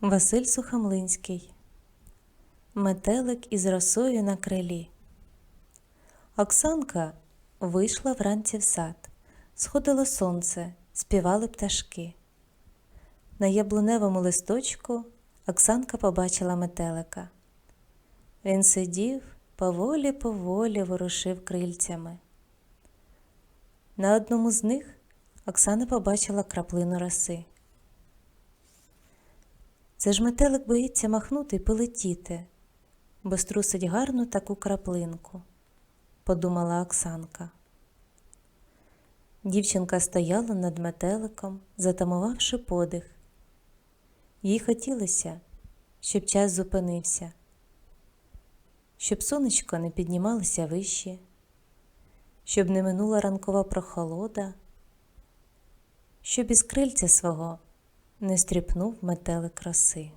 Василь Сухомлинський Метелик із росою на крилі. Оксанка вийшла вранці в сад. Сходило сонце, співали пташки. На яблуневому листочку Оксанка побачила метелика. Він сидів, поволі поволі ворушив крильцями. На одному з них Оксана побачила краплину роси. Це ж метелик боїться махнути й полетіти, бо струсить гарну таку краплинку, подумала Оксанка. Дівчинка стояла над метеликом, затамувавши подих. Їй хотілося, щоб час зупинився, щоб сонечко не піднімалося вище, щоб не минула ранкова прохолода, щоб із крильця свого не стріпнув метелик роси.